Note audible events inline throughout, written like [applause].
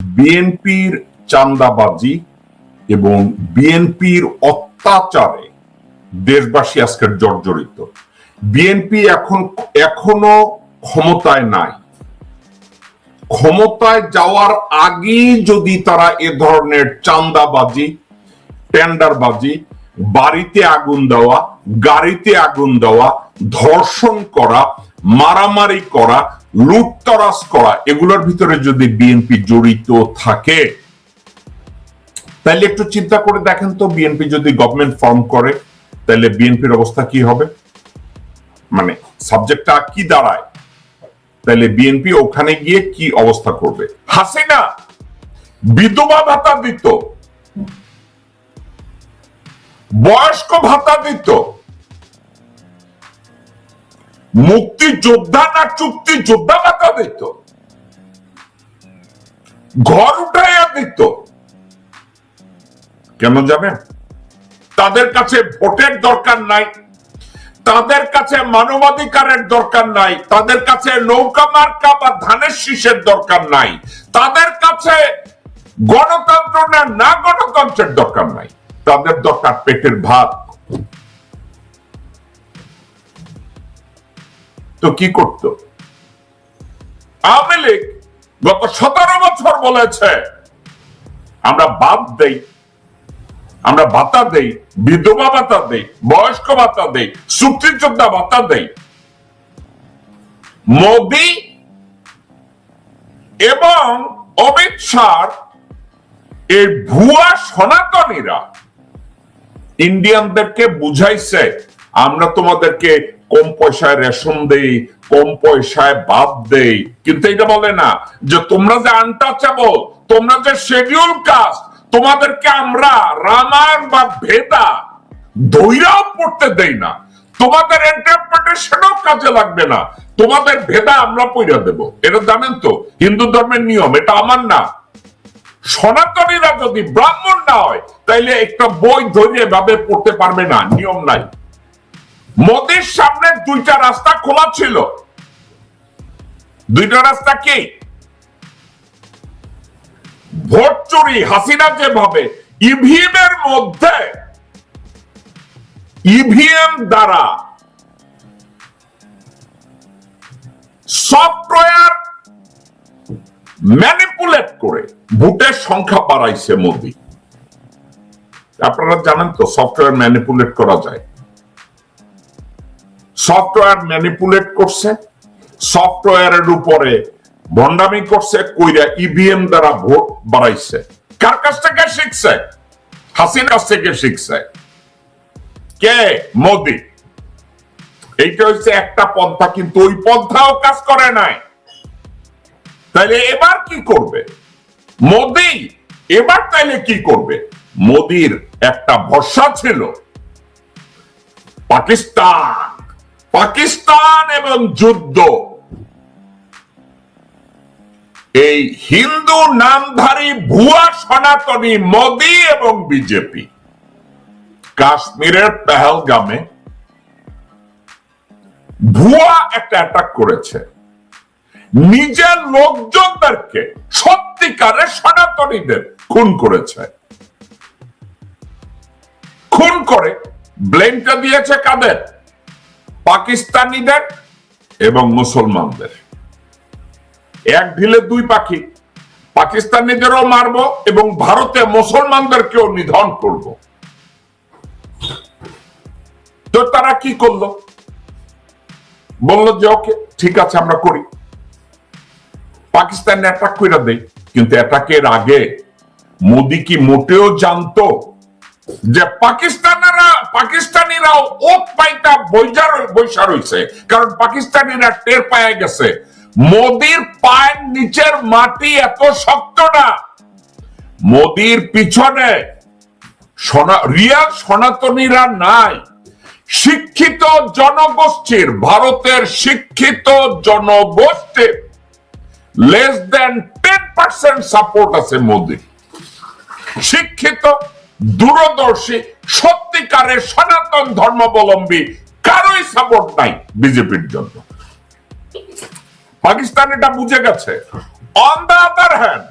বিএনপির চান্দাবাজি এবং বিএনপির অত্যাচারে দেশবাসী আজকের জর্জরিত। বিএনপি এখন, এখনও ক্ষমতায় নাই। ক্ষমতায় যাওয়ার আগে যদি তারা এ ধরনের চান্দাবাজি, টেন্ডারবাজি, বাড়িতে আগুন দেওয়া, গাড়িতে আগুন দেওয়া, ধর্ষণ করা, মারামারি করা লুটতরাজ করা, এগুলোর ভিতরে যদি বিএনপি জড়িত থাকে তাহলে একটু চিন্তা করে দেখেন তো বিএনপি যদি গভর্নমেন্ট ফর্ম করে তাহলে বিএনপির অবস্থা কি হবে? মানে সাবজেক্টটা কি দাঁড়ায়? তাহলে বিএনপি ওখানে গিয়ে কি অবস্থা করবে? হাসিনা বিধবা ভাতা দিত, বয়স্ক ভাতা দিত মুক্তিযোদ্ধা না চুক্তি যোদ্ধা ভাতা দিত। ঘর উঠাইয়া দিত। কেন যাবেন তাদের কাছে ভোটের দরকার নাই। তাদের কাছে মানবাধিকারের দরকার নাই। তাদের কাছে নৌকা মার্কা বা ধানের শীষের দরকার নাই। তাদের কাছে গণতন্ত্র না না গণতন্ত্রের দরকার নাই। তাদের দরকার পেটের ভাত তো কি করত? আওয়ামী লীগ গত সতেরো বছর বলেছে, আমরা বাদ দেই, আমরা ভাতা দেই, বিধবা ভাতা দেই, বয়স্ক ভাতা দেই, চুক্তিযোদ্ধা ভাতা দেই। মোদি এবং অমিত শাহ এই ভুয়া সনাতনীরা, ইন্ডিয়ানদেরকে বুঝাইছে, আমরা তোমাদেরকে কম পয়সায় রেশন দেই, কম পয়সায় বাদ দেই। কিন্তু এটা বলে না যে তোমরা যে আনটাচেবল তোমরা যে শিডিউল কাস্ট তোমাদেরকে আমরা রামায়ণ বা ভেদা দৈরাও পড়তে দেই না। তোমাদের ইন্টারপ্রিটেশনও কাজে লাগবে না। তোমাদের ভেদা আমরা পইরা দেব। এটা জানেন তো, হিন্দু ধর্মের নিয়ম, এটা আমার না। সনাতনীরা যদি ব্রাহ্মণ না হয়, তাইলে একটা বই ধরে ভাবে পড়তে পারবে না, নিয়ম নাই। মোদির সামনে দুইটা রাস্তা খোলা ছিল। দুইটা রাস্তা কি? ভোট চুরি, হাসিনা যেভাবে ইভিএম এর মধ্যে, ইভিএম দ্বারা সফটওয়্যার ম্যানিপুলেট করে ভোটের সংখ্যা বাড়াইছে মোদি। আপনারা জানেন তো সফটওয়্যার ম্যানিপুলেট করা যায়। সফটওয়্যার ম্যানিপুলেট করছে, সফটওয়্যারের উপরে ভন্ডামি করছে, কইরা ইভিএম দ্বারা ভোট বাড়াইছে। কার কাছ থেকে শিখছে? হাসিনার কাছ থেকে শিখছে। কে? মোদি। এইটা হচ্ছে একটা পন্থা, কিন্তু ওই পন্থাও কাজ করে নাই। তাইলে এবার কি করবে? মোদি? এবার তাইলে কি করবে? মোদির একটা ভরসা ছিল। পাকিস্তান। পাকিস্তান এবং যুদ্ধ। এই হিন্দু নামধারী ভুয়া সনাতনী মোদি এবং বিজেপি। কাশ্মীরের পেহেলগামে ভুয়া একটা অ্যাটাক করেছে। নিজের লোকজনদেরকে সত্যিকারে সনাতনীদের খুন করেছে। খুন করে ব্লেমটা দিয়েছে কাদের? পাকিস্তানিদের এবং মুসলমানদের। এক ঢিলে দুই পাখি। পাকিস্তানিদেরও মারব এবং ভারতে মুসলমানদেরকেও নিধন করব। তো তারা কি করল? বলল যে, ওকে, ঠিক আছে, আমরা করি। পাকিস্তান অ্যাটাক করে দেয় কিন্তু অ্যাটাকের আগে মোদি কি মোটেও জানতো যে পাকিস্তানেরা পাকিস্তানিরাও ওক পাইটা বৈজার বৈশা রয়েছে কারণ পাকিস্তানিরা টের পায় গেছে, মোদির পায়ের নিচের মাটি এত শক্ত না। মোদির পিছনে রিয়াল সনাতনীরা নাই। শিক্ষিত জনগোষ্ঠীর, ভারতের শিক্ষিত জনগোষ্ঠীর less than ten percent support আছে মোদির। শিক্ষিত, দূরদর্শী সত্যিকারের সনাতন ধর্মাবলম্বী কারোই সাপোর্ট নাই বিজেপির জন্য। পাকিস্তান এটা বুঝে গেছে। On the other hand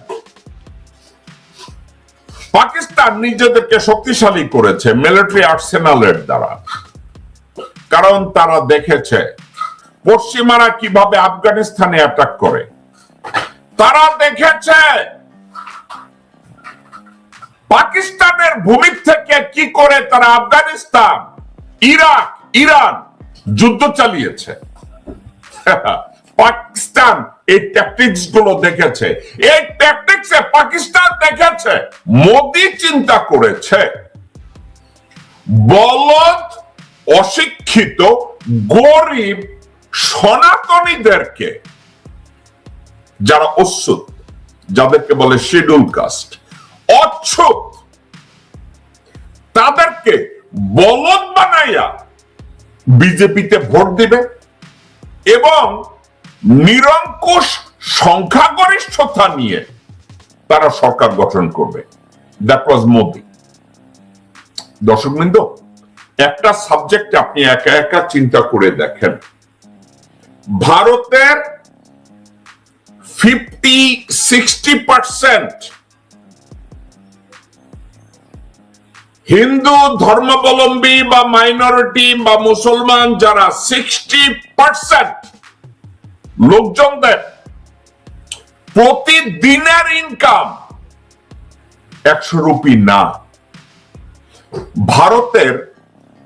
Pakistan নিজেদেরকে শক্তিশালী করেছে মিলিটারি আর্সেনালের দ্বারা। কারণ তারা দেখেছে পশ্চিমারা কীভাবে আফগানিস্তানে অ্যাটাক করে। তারা দেখেছে পাকিস্তানের ভূমি থেকে কি করে তারা আফগানিস্তান, ইরাক, ইরান যুদ্ধ চালিয়েছে? [laughs] পাকিস্তান এই ট্যাকটিক্সগুলো দেখেছে। এই ট্যাকটিক্স পাকিস্তান দেখেছে, মোদি চিন্তা করেছে। বলদ, অশিক্ষিত, গরিব সনাতনীদেরকে যারা অচ্যুত যাদেরকে বলে শিডিউল কাস্ট অচ্ছুত তাদেরকে বলদ বানাইয়া বিজেপিতে ভোট দিবে এবং নিরঙ্কুশ সংখ্যাগরিষ্ঠতা নিয়ে তারা সরকার গঠন করবে। দ্যাট ওয়াজ মোদি দর্শকবৃন্দ একটা সাবজেক্ট আপনি একা একা চিন্তা করে দেখেন। ভারতের ফিফটি সিক্সটি পার্সেন্ট হিন্দু ধর্মাবলম্বী বা মাইনরিটি বা মুসলমান যারা সিক্সটি পার্সেন্ট লোকজনদের প্রতিদিনের ইনকাম একশো রুপি না। ভারতের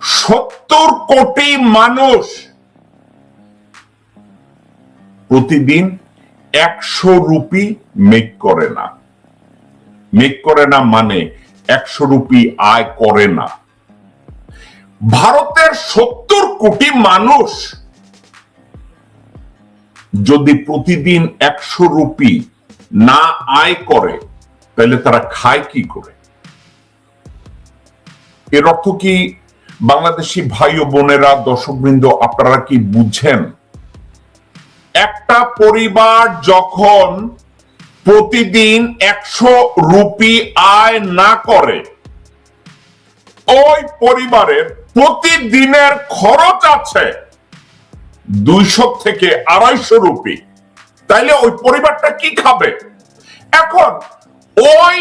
সত্তর কোটি মানুষ প্রতিদিন একশো রুপি মেক করে না। মেক করে না মানে একশো রুপি আয় করে না। ভারতের সত্তর কোটি মানুষ যদি প্রতিদিন একশো রুপি না আয় করে, তাহলে তারা খায় কি করে? এর অর্থ কি? বাংলাদেশি ভাই ও বোনেরা, দর্শকবৃন্দ, আপনারা কি বুঝছেন একটা পরিবার যখন প্রতিদিন একশো রুপি আয় না করে। ওই পরিবারের প্রতিদিনের খরচ আছে দুইশো থেকে আড়াইশো রুপি। তাইলে ওই পরিবারটা কি খাবে? এখন ওই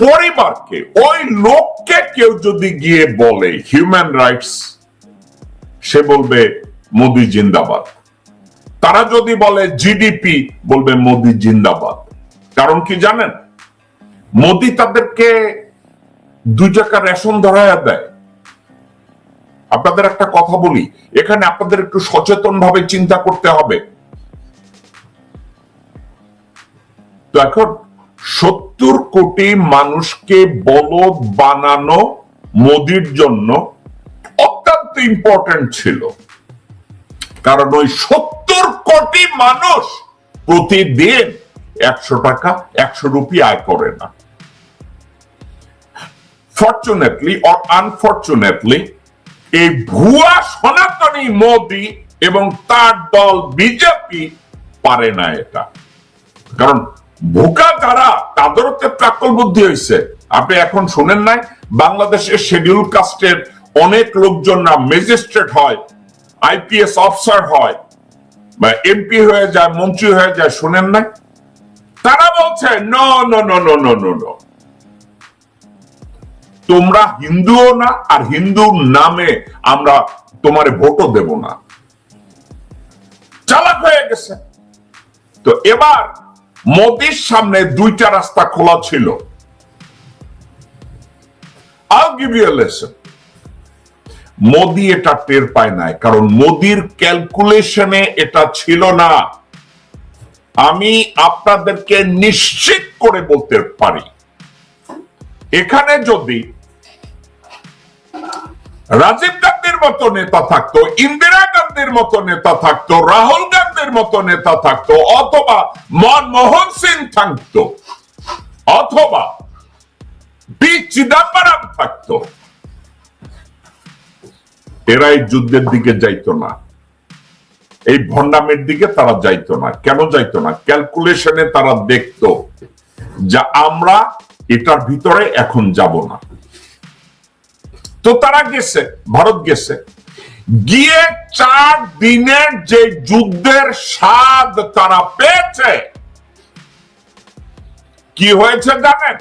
পরিবারকে, ওই লোককে কেউ যদি গিয়ে বলে হিউম্যান রাইটস সে বলবে, মোদি জিন্দাবাদ। তারা যদি বলে জিডিপি বলবে মোদি জিন্দাবাদ। কারণ কি জানেন? মোদি তাদেরকে দুই টাকা রেশন ধরাইয়া দেয়। আপনাদের একটা কথা বলি, এখানে আপনাদের একটু সচেতন ভাবে চিন্তা করতে হবে। তো এখন সত্তর কোটি মানুষকে বলদ বানানো মোদির জন্য অত্যন্ত ইম্পর্টেন্ট ছিল। কারণ ওই সত্তর কোটি মানুষ প্রতিদিন একশো টাকা, একশো রুপি আয় করে না। ফর্চুনেটলি অর আনফর্চুনেটলি এই ভুয়া সনাতনী মোদি এবং তার দল বিজেপি পারে না এটা। কারণ ভোকা যারা, তাদেরও তো প্রাকল বুদ্ধি হয়েছে আপনি এখন শোনেন নাই, বাংলাদেশের শিডিউল কাস্টের অনেক লোকজন না ম্যাজিস্ট্রেট হয় আইপিএস অফিসার হয় বা এমপি হয়ে যায় মন্ত্রী হয়ে যায় শুনেন নাই তারা বলছে no no no no no no no তোমরা হিন্দুও না, আর হিন্দুর নামে আমরা তোমার ভোটও দেব না। চালাক হয়ে গেছে। তো এবার মোদির সামনে দুইটা রাস্তা খোলা ছিল। I'll give you a. Modi এটা টের পায় নাই, কারণ মোদির ক্যালকুলেশনে এটা ছিল না। আমি আপনাদেরকে নিশ্চিত করে বলতে পারি, এখানে যদি রাজীব গান্ধীর মতো নেতা থাকতো, ইন্দিরা গান্ধীর মতো নেতা থাকতো, রাহুল গান্ধীর মতো নেতা থাকতো, অথবা মনমোহন সিং থাকতো, অথবা পি চিদাম্বরম থাকতো এরা এই যুদ্ধের দিকে যাইতো না। এই ভণ্ডামের দিকে তারা যাইতো না। কেন যাইতো না? ক্যালকুলেশনে তারা দেখতো যা আমরা এটার ভিতরে এখন যাব না। তো তারা গেছে, ভারত গেছে। গিয়ে চার দিনের যে যুদ্ধের স্বাদ তারা পেয়েছে। কি হয়েছে জানেন?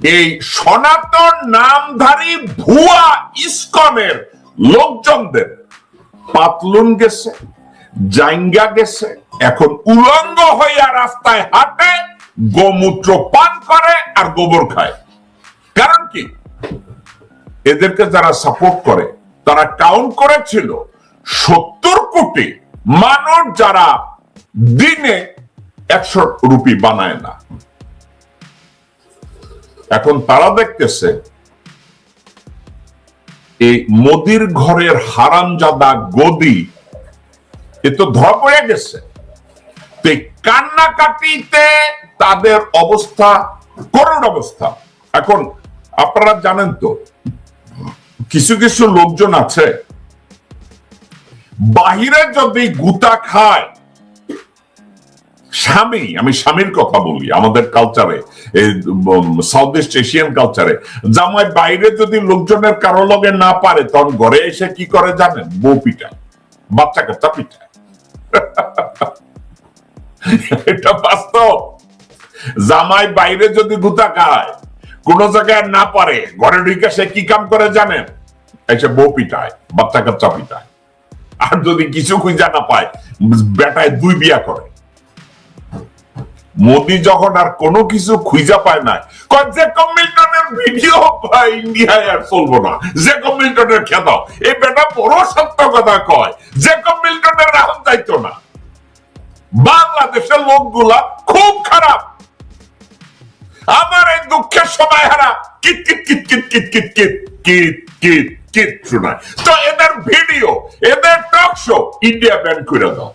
এই সনাতন নামধারী ভুয়া ইস্কনের লোকজনদের পাতলুন গেছে, জাইঙ্গা গেছে, এখন উলঙ্গ হইয়া রাস্তায় হাঁটে, গোমূত্র পান করে আর গোবর খায়। কারণ কি? এদেরকে যারা সাপোর্ট করে, তারা কাউন্ট করেছিল সত্তর কোটি মানুষ যারা দিনে একশো রুপি বানায় না। এখন তারা দেখতেছে এই মোদির ঘরের হারামজাদা গদি এ তো ধরা পড়ে গেছে। কান্নাকাটিতে তাদের অবস্থা, করুণ অবস্থা। এখন আপনারা জানেন তো, কিছু কিছু লোকজন আছে, বাহিরে যদি গুতা খায় স্বামী, আমি স্বামীর কথা বলি, আমাদের কালচারে সাউথ ইস্ট এশিয়ান কালচারে জামাই বাইরে যদি লোকজনের কারও লগে না পারে, তখন ঘরে এসে কি করে জানেন? বউ পিটায়, বাচ্চা কাচ্চা পিটায়। এটা বাস্তব। জামাই বাইরে যদি গুতা খায়, কোন জায়গায় না পারে, ঘরে ঢুকে সে কি কাম করে জানেন? এসে বউ পিটায়, বাচ্চা কাচ্চা পিটায়। আর যদি কিছু খুঁজা না পায়, বেটায় দুই বিয়া করে। মোদি যখন আর কোনো কিছু খুঁজা পায় না কয় যে মিল্টনের ভিডিও ইন্ডিয়ায় আর চলবো না যে মিল্টনের খেত এই বেটা বড় সত্য কথা কয় যে মিল্টনের রাহন যাইতো না বাংলাদেশের লোকগুলা খুব খারাপ আমার এই দুঃখের সময় হারা কিট কিট কিট কিট কিট কিট কিট কিট কিট কিট শোনায় তো এদের ভিডিও এদের টক শো ইন্ডিয়া ব্যান করে দাও